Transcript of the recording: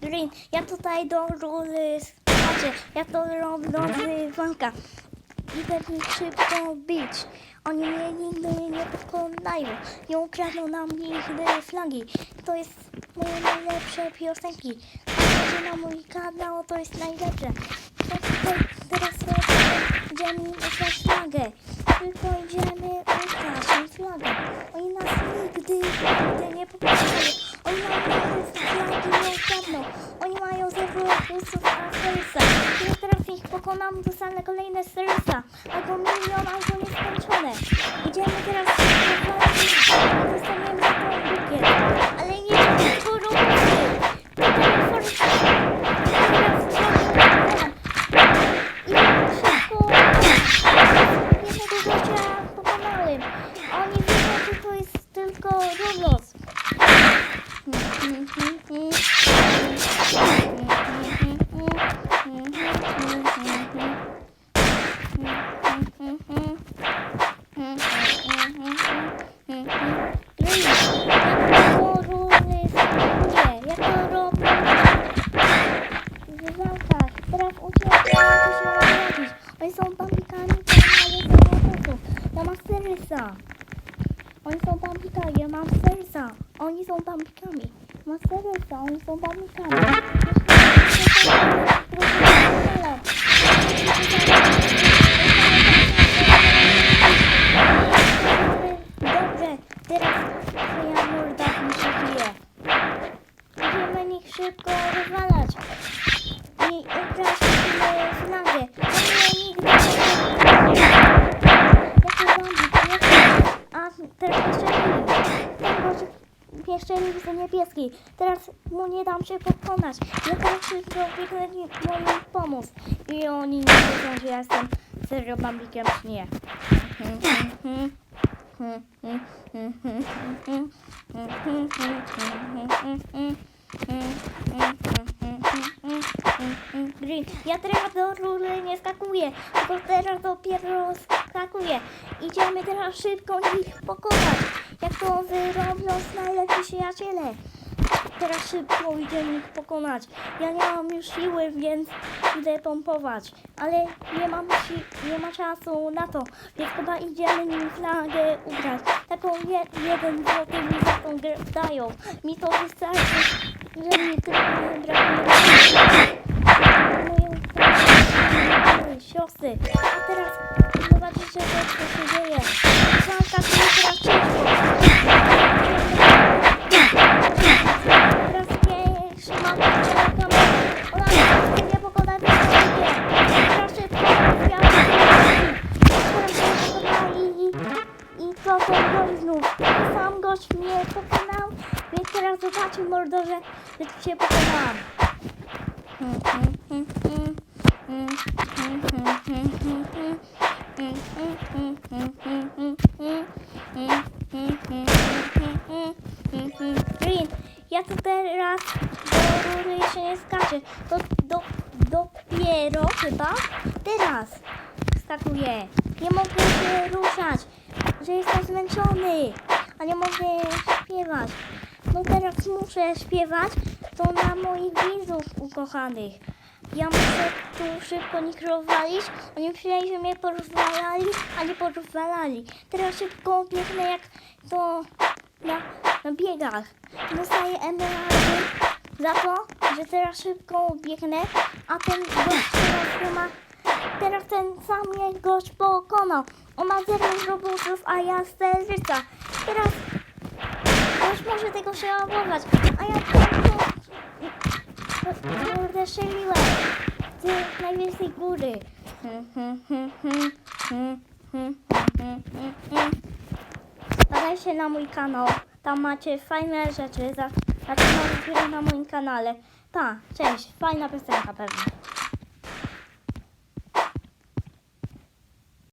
Green, ja tutaj do rury, znaczy, ja to robię do walka. Idę mi szybko bić. Oni mnie nigdy nie pokonają. Nie ukradną nam nigdy flagi. To jest moje najlepsze piosenki. Na mój kanał, to jest najlepsze. To teraz idziemy ukraść flagę. Tylko idziemy ukraść flagę. Oni nas nigdy, nigdy nie pokonają. Oni nigdy flagi nie ukradną. Oni mają zero plusów na serca. Ja teraz ich pokonam, dostanę kolejne serca. Albo milion, albo nieskończone. Idziemy teraz dostaniemy taką bukiet. Ale nie Oni są bambikami, ale są robotu. Ja mam serca. Oni są bambikami, ja mam serca. Oni są bambikami. Mam serca, oni są bambikami. Dobrze, teraz twoja morda mi się bije. Będziemy ich szybko rozwalać. I ukraść A teraz pieszczelnik. Ten gość pieszczelnik jest niebieski. Teraz mu nie dam się pokonać. Ja teraz szybko biegnę moim pomóc. I oni nie wiedzą, że ja jestem serio bambikiem czy nie. Green. Ja teraz do rury nie skakuję, tylko teraz dopiero skakuję. Idziemy teraz szybko ich pokonać. Jak to wyrobią najlepsi przyjaciele. Teraz szybko idziemy ich pokonać. Ja nie mam już siły, więc idę pompować. Ale nie mam, si- nie ma czasu na to, więc chyba idziemy nim flagę ugrać. Taką je, jeden złoty mi za tą grę dają. Mi to wystarczy, że mi tylko brakuje moje siostry. A teraz zobaczycie, co się dzieje. To jest teraz ciężko. Teraz pierwszy mam Ona nie pokonać nie. Teraz szybko rozwiała Teraz pokonali i co to gość znów. Sam gość mnie pokonał, więc teraz zobaczcie mordorze, że się pokonałam. Green, ja tu teraz do rury jeszcze nie skaczę. To do, dopiero chyba teraz skakuję. Nie mogę się ruszać, że jestem zmęczony, a nie mogę śpiewać. No teraz muszę śpiewać to na moich widzów ukochanych. Ja muszę tu szybko nich rozwalić. Oni myśleli, że mnie porozwalali, a nie porozwalali. Teraz szybko biegnę jak to na, na biegach. Dostaję emeraldy za to, że teraz szybko biegnę, a ten gość teraz ma... Teraz ten sam mnie gość pokonał. On ma zero robotów, a ja serca. Teraz Ktoś może tego przełamować, a ja kurde strzeliłem z najwyższej góry. Wpadajcie na mój kanał, tam macie fajne rzeczy, za- zaczynam na moim kanale. Pa, cześć, fajna piosenka pewnie.